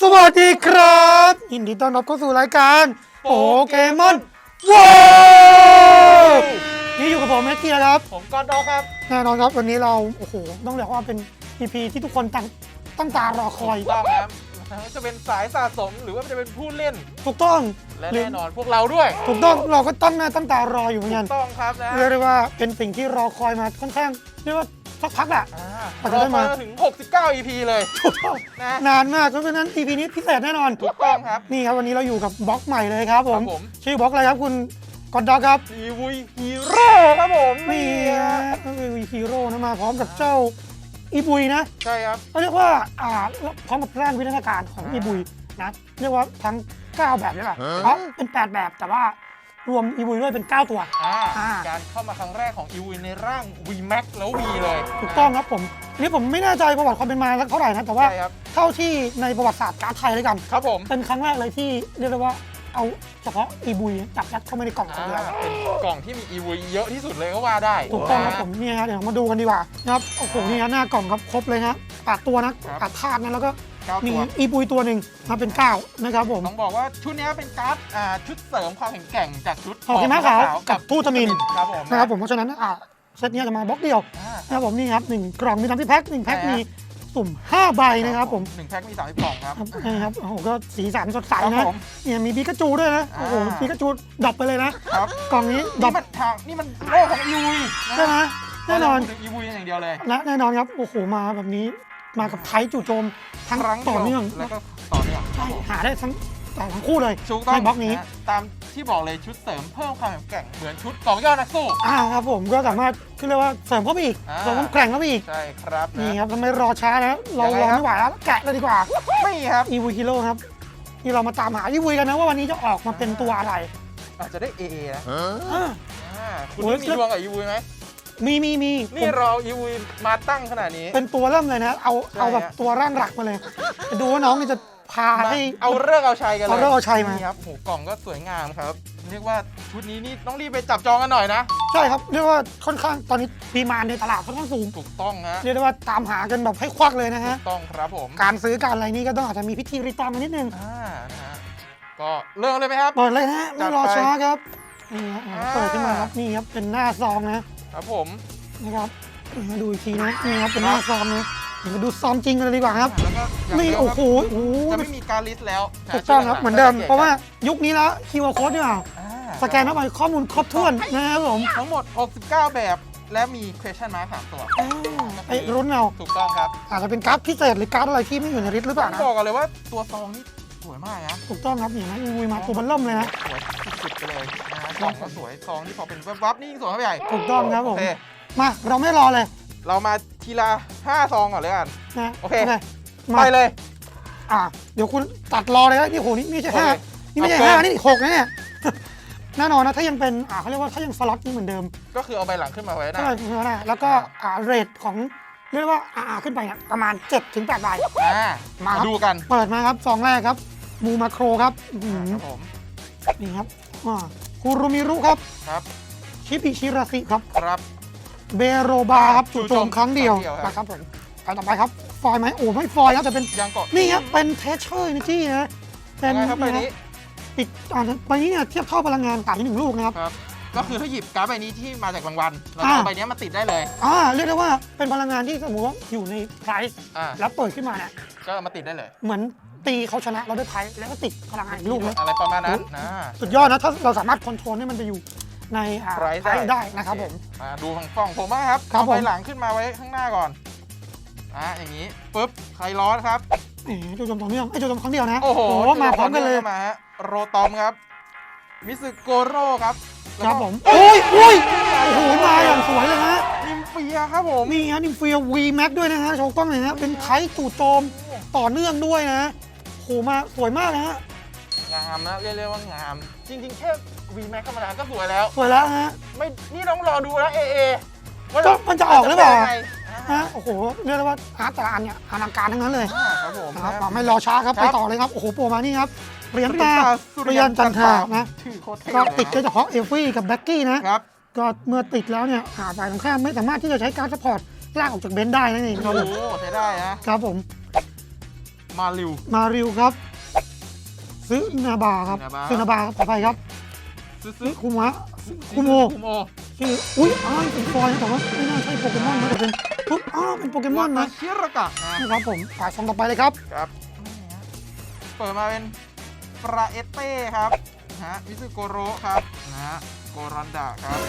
สวัสดีครับ ยินดีต้อนรับเข้าสู่รายการโปเกมอนว้าวนี่อยู่กับผมแม็กเกียร์ครับ ผมก็ดอกครับ แน่นอนครับวันนี้เราโอ้โหต้องเรียกว่าเป็น EP ที่ทุกคนตั้งตั้งตารอคอยถูกต้องครับไม่ว่าจะเป็นสายสะสมหรือว่าจะเป็นผู้เล่น ถูกต้องและแน่นอนพวกเราด้วย ถูกต้องเราก็ตั้งหน้าตั้งตารออยู่เหมือนถูกันกต้องครับนะเรียกได้ว่าเป็นสิ่งที่รอคอยมาค่อนข้างเรียกว่า สักพักแหละอ่ากว่ารจะอได้มามาถึง 69 EP เลยถูกต้องนะนานมากเพราะฉะนั้น EP นี้พิเศษแน่นอน ถูกต้องครับ นี่ครับวันนี้เราอยู่กับบล็อกใหม่เลยครับผม ครับผม ชื่อบล็อกอะไรครับคุณกอดด็อกครับอีวุยฮีโร่ครับผมนี่ฮะก็คือฮีโร่นะมาพร้อมกับเจ้าอีบุยนะใช่ครับ เขาเรียกว่าอ่าพร้อมกับร่างวิทยาการของอ่าอีบุยนะเรียกว่าทั้ง 9 แบบเลยแหละเพราะเป็น 8 แบบแต่ว่า รวมอีบุยด้วยเป็น 9 ตัว อ่าอ่า การเข้ามาครั้งแรกของอีวุยในร่าง V Max แล้ว V เลยถูกต้องครับผมอันนี่ผมไม่แน่ใจประวัติความเป็นมาสักเท่าไหร่นะแต่ว่าใช่ครับ เท่าที่ในประวัติศาสตร์การ์ดไทยเลยกัน ครับผม เป็นครั้งแรกเลยที่เรียกได้ว่า เอาเฉพาะอีบุยจับยัดเข้ามาในกล่องคนเดียวอ่าเป็นกล่องที่มีอีวุยเยอะที่สุดเลยก็ว่าได้ถูกต้องครับผมเนี่ยครับเดี๋ยวเรามาดูกันดีกว่านะครับโอ้โหนี่ฮะหน้ากล่องครับครบเลยนะแปดตัวนะแปดธาตุนะแล้วก็เก้ามีตัว อีปุยตัวหนึ่งมาเป็นเก้านะครับผม ต้องบอกว่าชุดนี้เป็นการ์ดอ่าชุดเสริมความแข็งแกร่งจากชุดหอกหิมะขาวกับทูตมิน ครับผมนะครับผมเพราะฉะนั้นอะเซตเนี้ยจะมาบล็อกเดียวอ่า นะครับผมนี่ครับหนึ่งกล่องมีทำที่แพ็คหนึ่งแพ็คใช่มีฮะ สุ่ม5ใบนะครับผมหนึ่งแพ็คมีสามสิบกล่องครับครับนี่ครับโอ้โหก็สีสันสดใสครับนะผมเนี่ยมีปิกาจูด้วยนะโอ้โหอ่าปิกาจูดรอปไปเลยนะครับกล่องนี้ดรอนี่ปมันทางนี่มันโลกของอีวุยใช่ไหมแน่นอนอีวุยอย่างเดียวเลยและแน่นอนครับโอ้โหมาแบบนี้มากับไทยจู่โจมทั้งครั้งต่อเนื่องแล้วก็ต่อเนื่องใช่หาได้ทั้ง แต่ทั้งคู่เลยถูกต้องในบล็อกนี้ะตามที่บอกเลยชุดเสริมเพิ่มความแข็งแกร่งเหมือนชุดกล่องย่อนักสู้ อ่าครับผมก็สามารถขึ้นเรียกว่าเสริมเข้าไปอีกอ่า เสริมความแกร่งเข้าไปอีก ใช่ครับนี่นะครับทำไมรอช้านะเรายังไงรอครับ ไม่ไหวแล้วแกะเลยดีกว่าไม่ครับอีวูฮิโร่ครับนี่เรามาตามหาอีวูกันนะว่าวันนี้จะออกมาเป็นตัวอะไรอาจจะได้ AA นะอ่า อ่าคุณโอ้ย มีดวงกับอีวุยไหมมีมีมีนี่ผมเราอีวุยมาตั้งขนาดนี้ เป็นตัวเริ่มเลยนะ เอาใช่เอาแบบฮะ ตัวร่างหลักมาเลยจะดูว่าน้องนี่จะ พามาให้ เอาเลิกษ์เอาชัยกันเลยเอาเลิกษ์เอาชัยมา นี่ครับโหกล่องก็สวยงามครับ เรียกว่าชุดนี้นี่ต้องรีบไปจับจองกันหน่อยนะ ใช่ครับเรียกว่าค่อนข้างตอนนี้ดีมานในตลาดค่อนข้างสูง ถูกต้องฮะเรียกได้ว่าตามหากันแบบให้ควักเลยนะฮะถูกต้องครับผมการซื้อการอะไรนี่ก็ต้องอาจจะมีพิธีรีตามมานิดนึงอ่านะฮะก็เริ่มเลยไหมครับ เปิดเลยฮะไม่รอจัดไปช้าครับนี่ฮะอ่าอ่า เปิดขึ้นมาครับนี่ครับเป็นหน้าซองนะครับผมนะครับมาดูอีกทีนะนี่ครับเป็นหน้าซองนะเดี๋ยว มาดูซองจริงกันเลยดีกว่าครับ แล้วก็อย่างนี่เดียวโอ้ครับโหโอ้โห จะไม่มีการลิสต์แล้วถูกต้องครับเหมือนเดิมชุหลังๆเพราะว่ายุคนี้แล้วคิวอาร์โค้ดเนี่ยอ่าสแกนเข้าไปข้อมูลครบถ้วนนะครับผมทั้งหมด 69 แบบและมี question mark สามตัวอ่าไอ้รุ่นเอาถูกต้องครับอาจจะเป็นการ์ดพิเศษหรือการ์ดอะไรที่ไม่อยู่ในลิสต์หรือเปล่าต้อนะงบอกกันเลยว่าตัวซองนี่สวยมากนะถูกต้องครับนี่นะอุยมาตัวมันเริ่มเลยนะสวยสุดๆไปเลยนะฮะกล่องก็สวยซองที่พอเป็นวับๆนี่ยิ่งสวยเข้าไปใหญ่ถูกต้องครับผโอมเค มาเราไม่รอเลย เรามา ทีละ5ซองก่อนเลยกัน นะโอเค มาไปเลย อ่าเดี๋ยวคุณตัดรอเลยนะนี่โหนี่ไม่ใช่ห้าโอเคนี่ไม่ใช่เอาเกินห้านี่หกนะเนี่ย แน่นอนนะถ้ายังเป็นอ่าเขาเรียกว่าถ้ายังสล็อตนี่เหมือนเดิมก็คือเอาใบหลังขึ้นมาไว้นะ ก็เลยคือนะแล้วก็อ่าเรทของเรียกว่าอ่าขึ้นไปเนี่ยประมาณ7ถึง8ใบ อ่ามามาดูกันเปิดมาครับซองแรกครับ มูมาโครครับอื้อหือครับผมนี่ครับอ่าคูรุมิรุครับ ครับ ชิปิชิราซิครับ ครับ เบโรบาครับจู่โจมครั้งเดียวครั้งเดียวครับ นะครับผมไปต่อไปครับ ฟอยล์ไหมโอ้ไม่ฟอยล์ครับแต่เป็นยังเกาะนี่ครับเป็นเทเชอร์เอเนจีนะเป็ยันงไงครับใบนี้ปิดอ่าใบนี้เนี่ยเทียบเท่าพลังงานต่างที่หนึ่งลูกนะครับ ครับ ก็คือถ้าหยิบการ์ดใบนี้ที่มาจากรางวัลเราอ่า เอาใบนี้มาติดได้เลยอ่าเรียกได้ว่าเป็นพลังงานที่สมมติว่าอยู่ในไพรส์อ่าแล้วเปิดขึ้นมาเนี่ยก็เอามาติดได้เลย เหมือนตีเขาชนะเราด้วยไพรส์แล้วก็ติดพลังงานอีกลูกเลย อะไรประมาณนั้นนะ สุดยอดนะถ้าเราสามารถคอนโทรลให้มันไปอยู่ ในอ่า Price ไพรส์ได้นะครับผมมาดูของฝั่งผมบ้างครับครับเอาใบผม หลังขึ้นมาไว้ข้างหน้าก่อนอ่าอย่างนี้ปุ๊บใครร้อนครับแหมจู่โจมต่อเนื่องไอ้ยจู่โจมครั้งเดียวนะโอ้โหมาพร้อมกันเลยมาฮะโรตอมครับ มิสึโกโร่ครับแล้วคก็รับผมโอ้ยโอ้ยโอ้โหมาอย่างสวยเลยฮะนิมเฟียครับผมนี่ฮะนิมเฟียวีแม็กด้วยนะฮะโชว์กล้องหน่อยนะเป็นไทยจู่โจมต่อเนื่องด้วยนะโหมาสวยมากนะฮะ งามนะเรียกได้ว่างาม จริงๆแค่ V Max ธรรมดาก็สวยแล้ว สวยแล้วฮะไม่นี่ต้องรอดูนะ AA ว่าจะมันจะออกหรือเปล่า จะนยังไงฮะโอ้โหเรียกได้ว่าอาร์ตแต่ละอันเนี่ยอลังการทั้งนั้นเลยอ่าครับผมนะครับนะอะไม่รอช้าครับครัไปบต่อเลยครับโอ้โหโปรมานี่ครับเหรียญตาสุเรียนจันทรานะชื่อโคตรเท่ก็เลยติดนะแค่เฉพาะเอลฟี่กับแบ็กกี้นะ ครับ ก็เมื่อติดแล้วเนี่ยอ่าฝ่ายตรงข้ามไม่สามารถที่จะใช้การดสปอร์ตลากออกจากเบนซ์ได้นั่นเองครับผมโอ้ใช้ได้นะครับผมมาริว มาริวครับ ซื้อนาบาครับซื้อนาบา ซื้อนาบาครับขออภัยครับ ซื้อนี่คุมะคุโมคุโมชื่ออุ้ยอ้าวเป็นฟอยล์นะแต่ว่าไม่น่าใช่โปเกมอนนะแต่เป็นปุ๊บอ้าวเป็นโปเกมอนนะเชียรกะนะนะครับผมอ่าซองต่อไปเลยครับครับ เปิดมาเป็นฟราเอเต้ครับนะฮะมิซึโกโระครับนะฮะโกรันดะครับ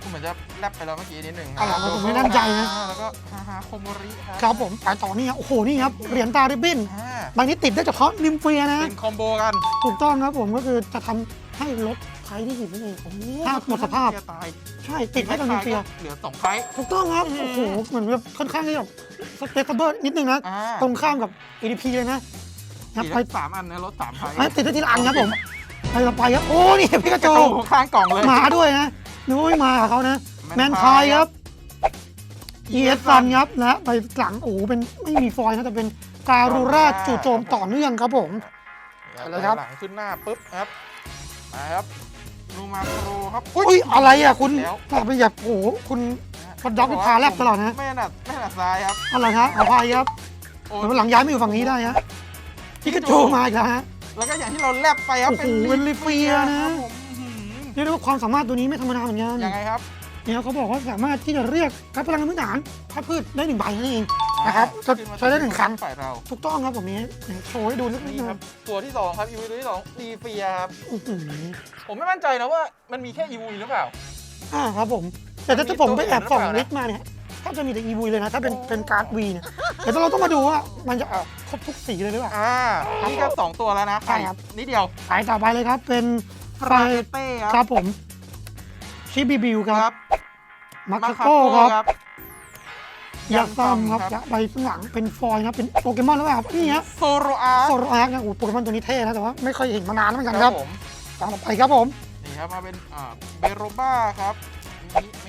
คุณเหมือนจะแลบไปแล้วเมื่อกี้นิดหนึ่งนะอ่าผมไม่แน่ใจนะแล้วก็ฮาฮาโคโมริครับครับผมไปต่อนี่ครับโอ้โหนี่ครับเหรียญตาริบบิ้นอ่าใบนี้ติดได้เฉพาะนิมเฟียนะเป็นคอมโบกัน ถูกต้องครับผมก็คือจะทำ ให้รถไทยที่หยิบนั่นเองถ้าหมดสภาพเชียร์ตายใช่ติดให้กับนิมเฟียเหลือสองไฟต์ถูกต้องครับ โอ้โห เหมือนแบบค่อนข้างที่แบบสเปซเบอร์นิดนึงนะ อ่า ตรงข้ามกับ ADP เลยนะนะสี่ไปสามอันนะรถสามไฟต์ไปติดได้ทีละอันครับผมไปต่อไปครับโอ้ นี่พิกาโจโจข้างกล่องเลยมาด้วยนะนึกว่าไม่มากับเขานะ แมนคายครับ ES ซันครับและใบหลังโอ้โหเป็นไม่มีฟอยล์นะแต่เป็นการูราจู่โจมต่อเนื่องครับผม เอาเลยครับ หลังขึ้นหน้าปุ๊บครับ มาครับลูมาโครครับ อุ้ยอะไรอะคุณแล้วแต่เป็นแบบโอ้โหคุณฮอตดอกนี่พาแลบตลอดนะไม่ถนัดไม่ถนัดซ้ายครับอะไรฮะขออภัยครับโอ้เดี๋ยวหลังย้ายมาอยู่ฝั่งนี้ได้ฮะพิกาโจมาอีกแล้วฮะแล้วก็อย่างที่เราแลบไปครับ โอ้โหเป็นลิเฟียนะ ครับผมอื้อหือเรียกได้ว่าความสามารถตัวนี้ไม่ธรรมดาเหมือนกัน ยังไงครับ เนี่ยเขาบอกว่าสามารถที่จะเรียกการพลังพื้นฐานพัดพืชได้หนึ่งใบนั่นเองนะครับขึ้นมาใช้ได้หนึ่งครั้งฝ่ายเรา ถูกต้องครับผมนี้โชว์ให้ดูนิดนึนี่งคครัรับบตัวที่สองครับอีวีตัวที่สองดีเฟียครับอื้อหือผมไม่มั่นใจนะว่ามันมีแค่อีวีหรือเปล่า อ่าครับผม แต่ถ้าจะผมไปแอบส่องมีตัวอื่นหรือเปล่านะลิสต์มาเนี่ยถ้าจะมีแต่อีวีเลยนะ ถ้าเป็นเป็นการ์ดวีเนี่ยแต่เราต้องมาดูว่ามันจะออกครบทุกสีเลยหรือเปล่า อ่านี่ก็สองตัวแล้วนะใช่ครับ นิดเดียว สายต่อไปเลยครับเป็นไฟฟราเต้คครัรับบผม ชิบิบิวคครัรับบมามาคาคาโก้โก้ครับครับยาซัมครับครับยาใบข้างหลังเป็นฟอยล์นะเป็นโปเกมอนหรือเปล่าครับนี่ฮะโซโรอาร์โซโลอาร์คนะโอ้โหโปเกมอนตัวนี้เท่นะแต่ว่าไม่เคยเห็นมานานแล้วเหมือนกันครับผมตามต่อไปครับผมนี่ครับมาเป็นอ่าเบโรบ้าครับมิเม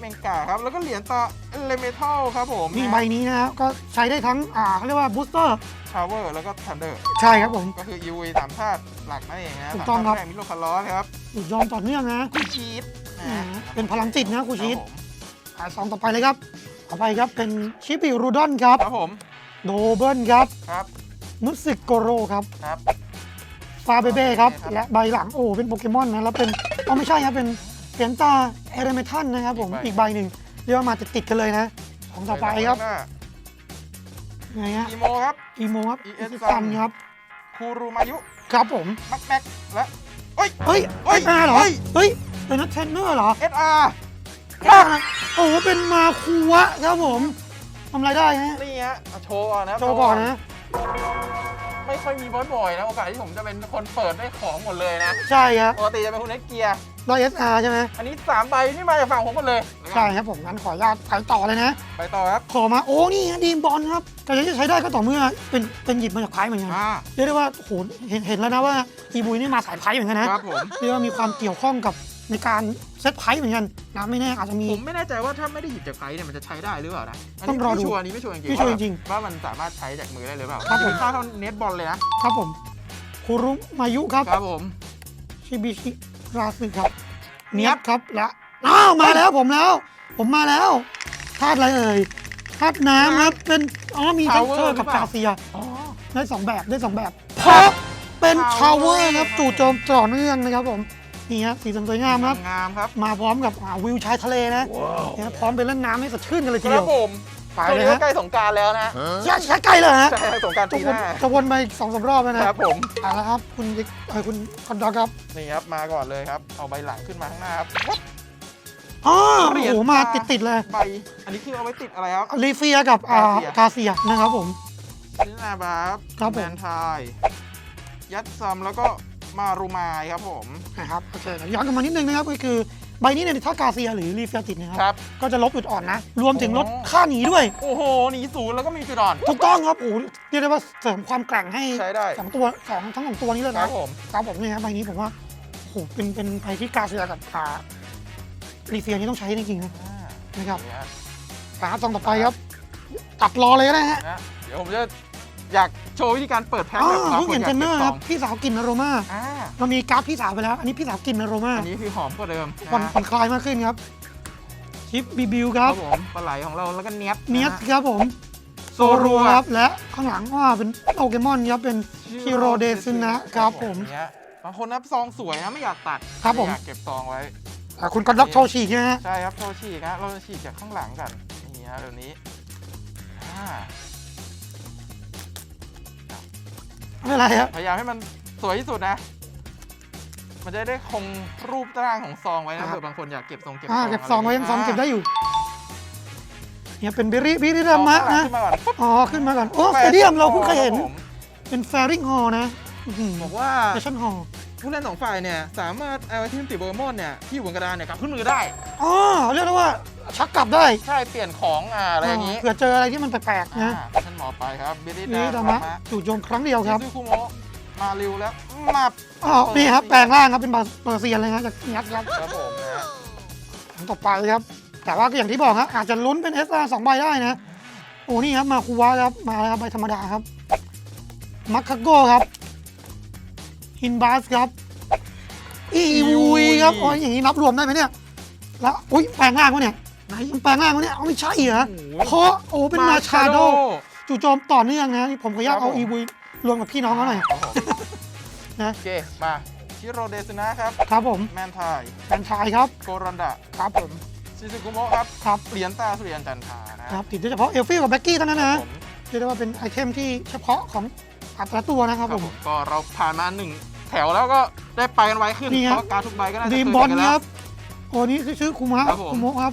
งมิเมงกาครับ แล้วก็เหรียญตาเอเลเมทัลครับผมนี่ใบนี้นะฮะก็ใช้ได้ทั้งอ่าเขาเรียกว่าบูสเตอร์ชาวเวอร์แล้วก็ทันเดอร์ใช่ครับผม ก็คือยูวีสามธาตุหลักนั่นเองนะถูกต้องครับ สามธาตุแรกมิโลคาร์ลอสครับอีกยอมต่อเนื่องนะคูชีสอ่าเป็นพลังจิตนะครูชีตครับผมอ่าสองต่อไปเลยครับ ต่อไปครับเป็นชิบิรูดอนครับครับผมโดเบิลครับครับมุสิโกโรครับครับ ฟาเบเบ้ครับโอเคครับ และใบหลังโอ้เป็นโปเกมอนนะแล้วเป็นอ๋อไม่ใช่ครับเป็น เหรียญตาเอเรเมทันนะครับผม อีกใบหนึ่งเรียกว่ามาติดๆกันเลยนะของต่อไปครับหน้าไงฮะอีโมครับอีโมครับ ES อีซันครับคูรูมายุ ครับผมแม็กแม็กและเอ้ยเฮ้ยเฮ้เฮ้ยยมาเหรอเฮ้ยเฮ้ยเป็นนักเทรนเนอร์เหรอเอสอาร์โอ้โหเป็นมาคูวะครับผมทำอะไรได้ฮะนี่ฮะอะโชว์ก่อนนะโชว์ก่อนนะ ไม่ค่อยมีบ่อยๆนะโอกาสที่ผมจะเป็นคนเปิดได้ของหมดเลยนะใช่ครับปกติจะเป็นคุณเน็กเกียร์ร้อยเอสอาร์ใช่ไหมอันนี้3ใบที่มาจากฝั่งผมหมดเลยใช่ครับผมงั้นขออนุญาตไปต่อเลยนะ ไปต่อครับขอมาโอ้นี่ฮะดีมบอลครับแต่จะใช้ได้ก็ต่อเมื่อเป็นเป็นหยิบมาจากไพ่เหมือนกันอ่าเรียกได้ว่าโหเห็นเห็นแล้วนะว่าอีบุยนี่มาสายไพ่เหมือนกันนะครับผม เรียกว่ามีความเกี่ยวข้องกับ ในการเซตไพ่เหมือนกันนะไม่แน่อาจจะมี ผมไม่แน่ใจว่าถ้าไม่ได้หยิบจากไพ่เนี่ยมันจะใช้ได้หรือเปล่านะนต้นี้องรอดูไม่ชัวร์อันนี้ไม่ชัวร์จริงๆไม่ชัวร์ว่าจริงว่ามันสามารถใช้จากมือได้หรือเปล่าครับผม ค่าเท่าเน็ตบอลเลยนะครับผมคุรุมายุครับครับผมชิบิชิราซึครับเนียบครับและอ้าวมาแล้วผมแล้ว ผมมาแล้วธาตุอะไรเอ่ยธาตุน้ำครับเป็นอ๋อมีเทนเซอร์กับกาเซีย อ๋อ ได้สองแบบได้สองแบบเพราะเป็นชาวเวอ Power ร์ครับจู่โจมต่อเนื่องนะครับผม นี่ฮะสีสันสวยงามครับ งามครับมาพร้อมกับอ่าวิวชายทะเลนะเนี่ยพร้อมไปเล่นน้ำให้สดชื่นกันเลยทีคเดีรัยบว ผมไปช่วงเลยนี้ฮะ ก็ใกล้สงกรารแล้วนะใช่ใช่ไกลเลยฮะใช่ครับสงกรารจะปีวหนน้าจะวนไปสองสามรอบแล้วนะครับผมเอาละครับ คุณบิ๊กเอ้ยคุณคอนดอกครับนี่ครับมาก่อนเลยครับ เอาใบหลังขึ้นมาข้างหน้าครับ อ๋อเหรีโอ้ยญโหมาตาติดติดๆเลยใบอันนี้คือเอาไว้ติดอะไรครับ ลีเฟียกับอ่ากาเซียกาเซียนะครับผมลินาบาครับครับผม แมนไทาย ยัดซัมแล้วก็ มารูมายครับผม นะครับโอเคเดี๋ยวย้อนกลันมานิดนึงนะครับก็คือใบนี้เนี่ยถ้ากาเซียหรือลีเฟียติดนะคครัรับ ก็จะลบจุดอ่อนนะ รวมถึงลดอ๋อค่าหนีด้วย โอ้โหหนีศูนย์แล้วก็มีจุดอ่อน ถูกต้องครับโอ้โหเรียกได้ว่าเสริมความแกร่งให้ใช้ได้ สองตัวสองทั้งสองตัวนี้เลยครันะบผมครับผมเนี่ยครับใบนี้ผมว่าโอ้โหเป็นเป็นใบที่กาเซียกับอ่าลีเฟียนี่ต้องใช้จริงๆนะอ่านะครับนี่ฮะสามซองต่อไปครับ ตัดรอเลยก็ได้ฮะ นะเดี๋ยวผมจะ อยากโชว์วิธีการเปิดแพ็คอ๋อแบบเพิ่งเห็นเทรนเนอร์ครับพี่สาวกลินอโรมาอ่าเรามีการ์ดพี่สาวไปแล้ว อันนี้พี่สาวกลินอโรมาอันนี้คือหอมกว่าเดิมผ่อนนะผ่อนคลายมากขึ้นครับชิปบีบิวคครัรับบผมปลาไหลของเราแล้วก็เนียบเนียสะฮะครับผมโซรัวครับและข้างหลังว่าเป็นโปเกมอนครับเป็นฮิโรเดซึนะครับผม เนี้ยบางคนนับซองสวยนะไม่อยากตัดครับผม ไอยากเก็บซองไว้ อะคุณก็ล็อกโชว์ฉีกใช่ไหมฮะใช่ครับโชว์ฉีกนะเราจะฉีกจากข้างหลังกันนี่ฮะแบบนี้อ่า ไม่เป็นไรครับ พยายามให้มันสวยที่สุดนะ มันจะได้คงรูปร่างของซองไว้ครันะบเผื่อบางคนอยากเก็บซองเก็บอ่าซองเก็บซองไว้ยังซองเก็บได้าอยู่เนี่ยเป็นเบริบิริเอรามะข้างหลังนะ ขึ้นมาก่อนปุ๊บอ๋อ ขึ้นมาก่อน โอ้สเตเดียมเราเพิ่งเคยเห็นครับผมเป็นแฟริงฮอลนะบอกว่า เฟชั่นฮอลผู้เล่นสองฝ่ายเนี่ย สามารถเอาไอเทมติดโปเกมอนเนี่ยที่อยู่บนกระดานเนี่ยกลับขึ้นมือได้ อ๋อเรียกได้ว่า ชักกลับได้ใช่เปลี่ยนของอ่าอะไรอย่างนี้เผื่อเจออะไรที่มันแปลกๆอ่านะท่านหมอไปครับบิรินี่ดาธรรมะจู่โจมครั้งเดียวครับซิซูคุโมะมาริวแล้วมาบอ๋อนี่ครับแปลงร่างครับเป็นเปอร์เซียนเลยนะจากยักษ์ครับครับผมนะฮะต่อไปครับ แต่ว่าก็อย่างที่บอกครับอาจจะลุ้นเป็น s อสองใบได้นะ โอ้นี่ครับมาคูวะครับมาแล้วครับใบธรรมดาครับมัคคาโก้ครับฮินบาสครับอีวุยครับโอ้ยอย่างนี้นับรวมได้ไหมเนี่ยแล้วอุ้ยแปลงร่างวะเนี่ย ไหนมันแปลงร่างวะเนี่ยเอาไม่ใช่เหรอโอ้โหเพราะโอ้เป็นมาชาโดจู่โจมต่อเนื่องนะผมขออนุญาตครับเอาผมอีวุยรวมกับพี่น้องเขาหน่อยครับผมนะโอเคมาชิโรเดซุนะครับครับผมแมนไทยแฟนชายครับโกรันดะครับผมซิซูคุโมะครับครับเหรียญตาสุริยันจันทรานะครับติดโดยเฉพาะเอลฟี่กับแบ็กกี้เท่านั้นครันะบผมเรียกได้ว่าเป็นไอเทมที่เฉพาะของแต่ละตัวนะครับครัผบผมมก็เราผ่านมาหนึ่งแถวแล้วก็ได้ไปกันไวขึ้นนี่เพครับราะการดทุกใบก็น่าจะดีมคืนบอลกันคแล้รัวบโอ้นี่ชื่อคุมะครับผมคุโมะครับ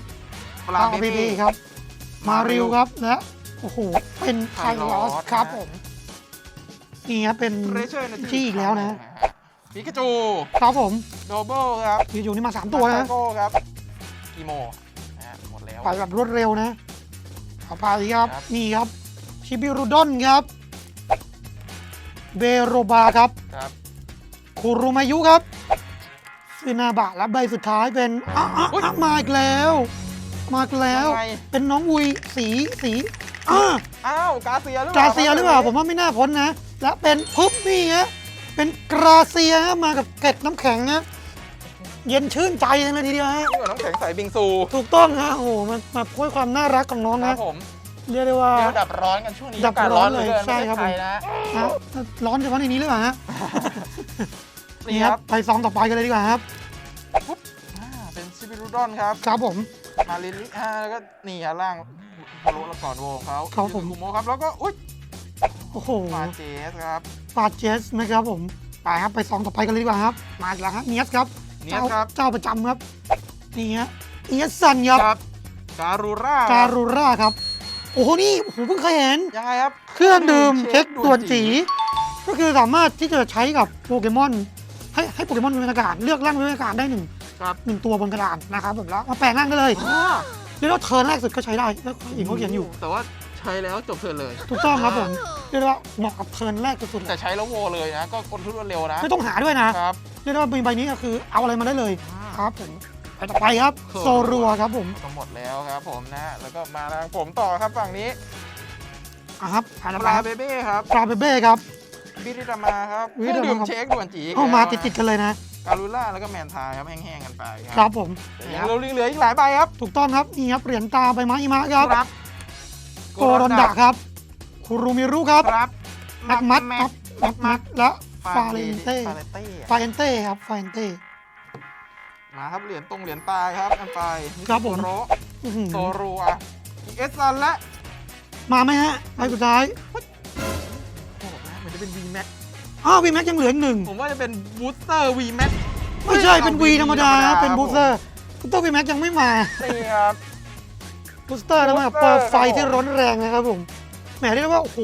ปลาลาเบเบบี้เบ้ครับ มาริวครับและโอ้โห เป็นไคลอสครับผมนี่ครับเป็นเรเชอร์ที่อีกแล้วนะปิกาจูครับผมโดเบิลครับอยู่ๆนี่มาสามตัวนะมาโก้ครับกีโมนะฮะหมดแล้วไปแบบรวดเร็วนะต่อไปครับครับ นี่ครับชิบิรุดอนครับ เบโรบาครับครับคูรุมายุครับซึนาบะและใบสุดท้ายเป็นอะอะอะมาอีกแล้ว มาอีกแล้ว ยังไง เป็นน้องวุยสีสีอ่าอ้าวกาเซียหรือเปกาล่าเซียหรือเปล่าผมว่าไม่น่าพ้นนะ และเป็นปุ๊บนี่ฮะเป็นกราเซียฮะมากับเกล็ดน้ำแข็งนะเย็นชื่นใจเลยทีเดียวฮะนี่เหมือนน้ำแข็งใสบิงซูถูกต้องฮะโอ้โหมันมาพูดความน่ารักของน้องครันะบผมเรียกได้ว่า เดี๋ยวดับร้อนกันช่วงนี้ดับอากาศร้อนหลืเลยกิใช่ครับ ปะเทศไทยนะฮะร้อนเฉพาะในนี้หรือเปล่าฮะนี่นี่คครัรับบไปซองต่อไปกันเลยดีกว่าครับปุ๊บอ่าเป็นซิบิรุดอนครับครับผม มาลิลิอ่าแล้วก็นี่ฮะล่างพารุแล้วก่อนโวของเขาครับผม ยูสุกุโมะครับแล้วก็อุ้ยโอ้โหมาเจสครับปาเจสนะครับผมไปครับไปซองต่อไปกันเลยดีกว่าครับ มาอีกแล้วฮะเนียสครับเนียสครับเจ้าประจำครับนี่ฮะเนียสซันครับครับการูร่าการูร่าครับ โอ้โหนี่ผมเพิ่งเคยเห็น ยังไงครับ เครื่องดื่มเช็เช็คคด่ด่ววนนจีจีก็คือสามารถที่จะใช้กับโปเกมอน ให้ให้โปเกมอนเป็นอากาศเลือกร่างเป็นอากาศได้หนึ่ง ครับหนึ่งตัวบนกระดานนะครับผมแล้วมาแปลงร่างได้เลยอ่าเรียกว่าเทิร์นแรกสุดก็ใช้ได้แล้วอีกเขาเขียนอยู่ แต่ว่าใช้แล้วจบเทิร์นเลย ถูกต้องครับผมเรียกได้ว่าเหมาะกับเทิร์นแรกสุดๆเลแต่ยใช้แล้วโวเลยนะ ก็คนทุรวดเร็วนะไม่ต้องหาด้วยนะครับเรียกได้ว่าใบนี้ก็คือเอาอะไรมาได้เลยครับผมไปต่อไปครับ โซรัวครับผมก็หมดแล้วครับผมนะ แล้วก็มาทางผมต่อครับฝั่งนี้อะครับผ่านปไปลาครับเบเบ้ครับปลาเบเบ้ครับบิริดามาครับบิเคริรื่องดามาดื่มเช็คด่วนจีเข้ามาติดๆกันเลยนะ การูล่าแล้วก็แมนทายครับแห้งๆกันไปครับผมแต่ยังเราเหลืออีกหลายใบครับถูกต้องครับนี่ครับเหรียญตาใบไม้หิมะครับครับโกรอนดะครับคูรูมิรุครับครับแม็กมัดครับแม็กมัดและฟาฟาเรเรนเต้เต้ฟาเรเต้ฟาเรนเต้ครับฟาเรนเต้ มาครับเหรียญตรงเหรียญตายครับกันไปครับผมโรอื้อหือโซรัวอีเอสซันและมาไหมฮะใบสุดท้ายโอ้โหมันจะเป็น V Max อ้าววีแม็กยังเหลืออีกหนึ่ง ผมว่าจะเป็นบูสเตอร์ V Max ไม่ใช่เป็นวีธรรมดาธรรมดาเป็นบูสเตอร์บูสเตอร์วีแม็กยังไม่มานี่ครับ บูสเตอร์แล้วมา Booster เปิดไฟครับผมที่ร้อนแรงนะครับผมแหมเรียกได้ว่าโอ้โห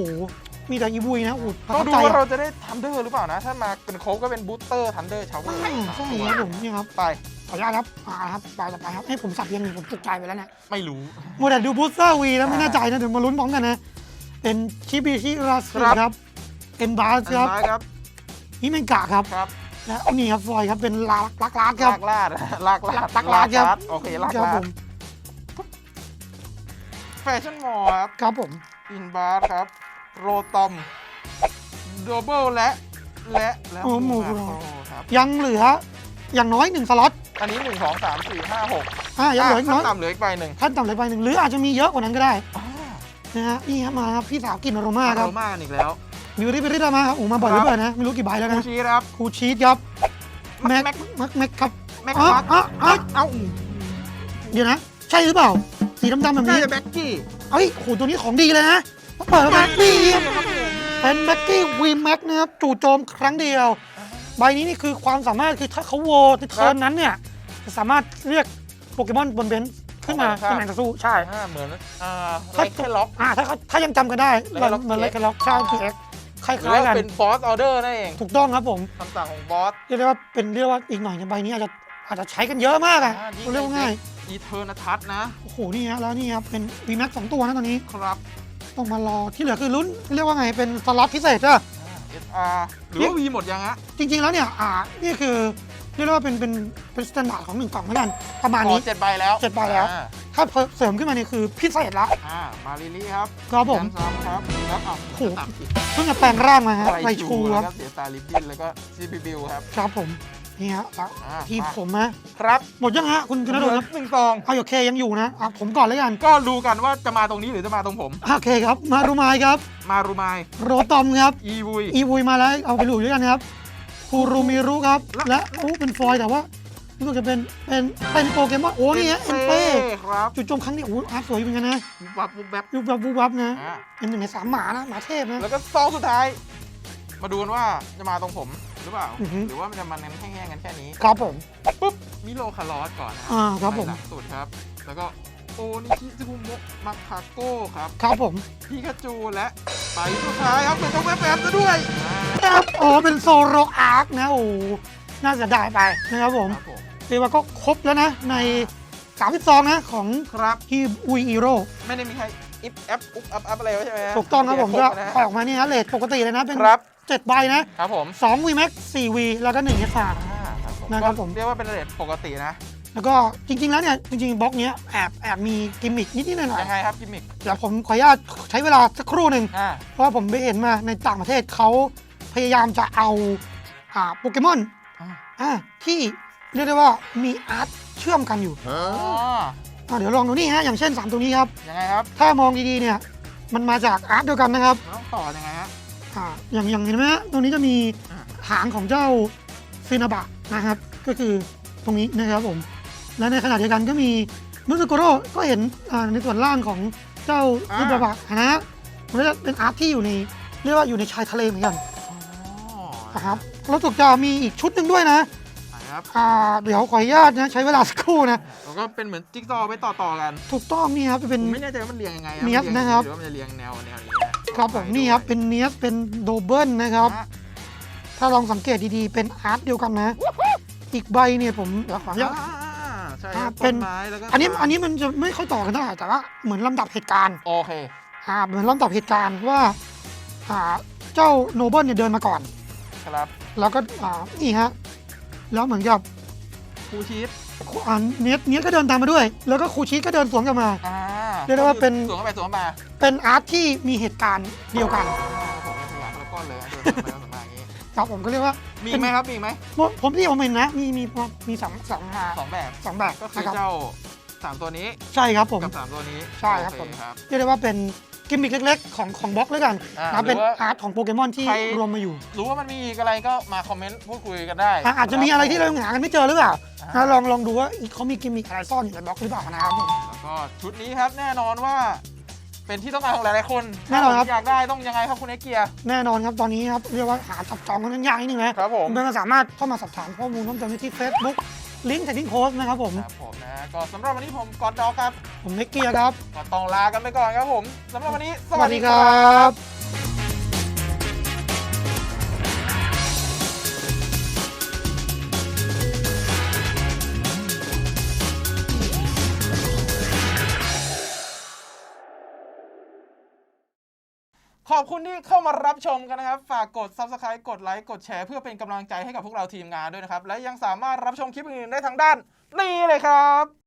มีแต่อีบุยนะอุดประต้อทังบดูใจว่าเราอะจะได้ทันเดอร์หรือเปล่านะ ถ้ามาเป็นโค้กก็เป็นบูสเตอร์ทันเดอร์ชาวเวอร์ใช่ใช่ครับผมนี่ครับไป ขออนุญาตครับมาครับไปต่อไปครับให้ผมสับเพียงหนึ่งผมตกใจไปแล้วเนี่ยไม่รู้ มัวแต่ดูบูสเตอร์วีแล้วไม่แน่ใจนะเดี๋ยวมาลุ้นพร้อมกันนะ เป็นชิบิชิราสครับครับเอ็นบาสอันครับท้ายครับ ฮิเมนกะครับครับและเอานี่ครับฟอยครับเป็นลากลักลากครับ ลากลาดลากลาดลากลาดครับ โอเคลากครับลาผดมแฟชั่นมอลครับ ครับผมอินบาร์ครับ โรตอมโดเบิลและ และแล้วโอ้หมูโคโรครับ ยังเหลืออย่างน้อยหนึ่งสล็อตอันนี้หนึ่งสองสามสี่ห้าหกอะยังเหลืออีกน้อยขั้ต่ำเหลืออีกใบหนึ่งขั้นต่ำเลยใบหนึ่งหรืออาจจะมีเยอะกว่านั้นก็ได้อ่านะฮะนี่ครับมาครับพี่สาวกินอโรมาครับโรมากันอีกแล้ว วิวริบริดามาครับโอ้มาบ่อยเหลือเกินนะ ไม่รู้กี่ใบแล้วคูนะชีครับครูชีสครับ แม็แม็กกแม็ก แม็กแม็กครับแม็กอ๋อมัสอ๋ออ๋อเอ้าเดี๋ยวนะ ใช่หรือเปล่า สีดำๆแบบน่านี้ จะแบ็กกี้เอ้ยโหตัวนี้ของดีเลยนะเปิดมานี่ครับครับผมเป็นแม็กกี้วีแม็กนะครับ จู่โจมครั้งเดียว ใบนี้นี่คือความสามารถคือถ้าเขาโหวตในเทิร์นนั้นเนี่ยจะสามารถเรียกโปเกมอนบนเบนช์ขึ้นมาขึ้นมาจะสู้ใช่ อ่าเหมือนอ่าไลท์แค่ล็อก อ่าถ้าเขาถ้ายังจำกันได้ Like มัน Lock มันเล็กกันล็อกใช่คือเอ็ก คหรือล้ายๆกัว่านเป็นบอสออเดอร์นั่นเองถูกต้องครับผมคำสั่งของบอสเรียกได้ว่าเป็นเรียกว่าอีกหน่อยในยใบนี้อาจจะอาจจะใช้กันเยอะมากอะอ่านี่เรียกว่าง่ายอีเทอร์นทัศนะโอ้โหนี่ฮะแล้วนี่ครับเป็นวีแม็กสองตัวนะตอนนี้ครับต้องมารอที่เหลือคือลุ้นเรียกว่าไงเป็นสล็อตพิเศษจ้ะเอสอาร์หรือว่าวีหมดยังฮะจริงๆแล้วเนี่ยอ่านี่คือ เรียกได้ว่าเป็นเป็นเป็นสแตนดาร์ดของหนึ่งกล่องเหมือนกันประมาณอ๋อนี้เจ็ดใบแล้วเจ็ดใบแล้ว อ่าถ้าเพิ่มเสริมขึ้นมาเนี่ยคือพิเศษละอ่ามาลิลี่ครับครับผมแซมซัมครับแล้วอะโอ้โหตัดผิดเพิ่งจะแปลงร่างมาฮะไรไรชูชูคแล้รัวบก็เสียตาลิบบินแล้วก็ซีพีบิวครับครับผมนี่ฮะแล้วอ่าทีมมาผมนะครับหมดยังฮะคุณธนดลครับหนึ่งซอง เอาโอเคยังอยู่นะอะผมก่อนแล้วกันก็รู้กันว่าจะมาตรงนี้หรือจะมาตรงผม โอเคครับ มารูมายครับ มารูมาย โรตอมครับ อีวุยอีวุยมาแล้วเอาไปหลุยด้วยกันครับ คูรูมิรุครับ และโอ้เป็นฟอยล์แต่ว่ารู้สึกจะเป็นเป็นเป็นโปเกมอนโอ้นี่ฮะเอ็นเป้ครับจุดจมครั้งนี้โอ้อาร์ตสวยเหมือนกันนะวุบวับวุบแวบยุบวับวุบวับนะอ่าเป็นหนึ่งในสามหมานะหมาเทพนะ แล้วก็ซองสุดท้าย มาดูกันว่าจะมาตรงผมหรือเปล่า อือฮึ หรือว่ามันจะมาเน้นแห้งๆกันแค่นี้ ครับผม ปุ๊บ มิโลคาร์ลอสก่อนนะอ่าครับผมใหลังสุดครับ แล้วก็โอนิชิซึคุโมะมาคาโก้ครับ ครับผม พิกาจูและไปสุดท้ายครับเป็นเจ้าแวบๆซะด้วยอ่า ครับโอ้เป็นโซโรอาร์คนะโอ้น่าจะได้ไปนะครับผมครับผมเรียกว่าก็ครบแล้วนะ ใน32นะของครับฮีอุยอีโร่ไม่ได้มีใครอิฟแอปอุ๊บอัพอัพอะไรไว้ใช่ไหมฮะถูกต้องครับผมก็นะออกมานี่ฮะเลทปกติเลยนะ เป็นครับ7ใบนะครับผม2 V Max 4 V แล้วก็1 S อ่าครับผมนะครับผม ก็เรียกว่าเป็นเรทปกตินะแล้วก็จริง ๆ แล้วเนี่ยจริงๆบล็อกเนี้ยแอบแอบมีกิมมิคนิดๆหน่อยยังไงครับกิมมิคๆเดี๋ยวผมขออนุญาตใช้เวลาสักครู่หนึ่ง อ่า เพราะว่าผมไปเห็นมาในต่างประเทศเขา พยายามจะเอาอ่าโปเกมอนอ่าอ่าที่เรียกได้ว่ามีอาร์ตเชื่อมกันอยู่อ๋ออ่าเดี๋ยวลองดูนี่ฮะอย่างเช่น 3 ตัวนี้ครับยังไงครับถ้ามองดีๆเนี่ยมันมาจากอาร์ตเดียวกันนะครับมันต้องต่อยังไงฮะอ่าอย่างอย่างเห็นไหมฮะตรงนี้จะมีอ่าหางของเจ้าซินาบะนะครับ ก็คือตรงนี้นะครับผม และในขณะเดียวกันก็มีมุสโกโร่ก็เห็นอ่าในส่วนล่างของเจ้าซินาบะนะฮะมันก็จะเป็นอาร์ตที่อยู่ในเรียกว่าอยู่ในชายทะเลเหมือนกันอ๋อ นะครับ แล้วถูกจะมีอีกชุดหนึ่งด้วยนะไหนครับอ่าเดี๋ยวขออนุญาตนะใช้เวลาสักครู่นะ แล้วก็เป็นเหมือนจิ๊กซอว์ไปต่อต่อๆกันถูกต้องนี่ครับจะเป็นผมไม่แน่ใจว่ามันเรียงยังไงเนี๊ยบมัเยงนะครับ หรือว่ามันจะเรียงแนวแนวนี้นะครับผมนี่ครับเป็นเนียสเป็นโดเบิลนะครับอะถ้าลองสังเกตดีๆ เป็นอาร์ตเดียวกันนะ อีกใบเนี่ยผมเดี๋ยวขออนุญาต อ่าใช่คอ่ารับเป็ต้นนไม้แล้วก็อันนี้อันนี้มันจะไม่ค่อยต่อกันเท่าไหร่แต่ว่าเหมือนลำดับเหตุการณ์โอเคอ่าเหมือนลำดับเหตุการณ์ว่าอ่าเจ้าโนเบิลเนี่ยเดินมาก่อน ครับแล้วก็อ่านี่ฮะแล้วเหมือนกับครูชีสอ่าเนียสเนียสก็เดินตามมาด้วย แล้วก็ครูชีสก็เดินสวนกลับมา อ่าเรียกได้ว่าเป็น สวนเข้าไปสวนมาเป็นอาร์ตที่มีเหตุการณ์เดียวกันอ่าผมเป็นสยามแล้วก้อนเลยนะเดินไปแล้วสวนมาอย่างนี้ครับผมก็เรียกว่ามีอีกไหมครับมีอีกไหมผมผมที่ผมเห็นนะ มีมีมีสองสองอ่าสองแบบสองแบบก็คือนะครับเจ้าสามตัวนี้ใช่ครับผม กับสามตัวนี้ใช่ครับโอผมเครับ เรียกได้ว่าเป็น กิมมิคเล็กๆ ของของบล็อกแล้วกันอ่านะเป็นหรือว่าอาร์ตของโปเกมอนที่ใคร รวมมาอยู่รู้ว่ามันมีอีกอะไรก็มาคอมเมนต์พูดคุยกันได้อะอาจจะมีอะไรที่เรายังหากันไม่เจอหรือเปล่าอ่านะลองลองดูว่าเขามีกิมมิคอะไรซ่อนอยู่ในบล็อกหรือเปล่านะครับผม แล้วก็ชุดนี้ครับแน่นอนว่า เป็นที่ต้องการของหลายๆคนแน่นอนครับถ้าผมอยากได้ต้องยังไงครับคุณเอเกียร์ แน่นอนครับ ตอนนี้ครับ เรียกว่าหาจับจองกันยากนิดนึงนะครับผมเพื่อนก็สามารถเข้ามาสอบถามข้อมูลเพิ่มเติมได้ที่ Facebook ลิงก์จากลิงก์โพสต์นะครับผม ครับผมนะก็สำหรับวันนี้ผมกอดดอกครับผมเล็กเกียร์ครับ ก็ต้องลากันไปก่อนครับผมสำหรับวันนี้ สวัสดีครับ ขอบคุณที่เข้ามารับชมกันนะครับ ฝากกด subscribe กดไลค์กดแชร์เพื่อเป็นกำลังใจให้กับพวกเราทีมงานด้วยนะครับ และยังสามารถรับชมคลิปอื่นๆได้ทางด้านนี้เลยครับ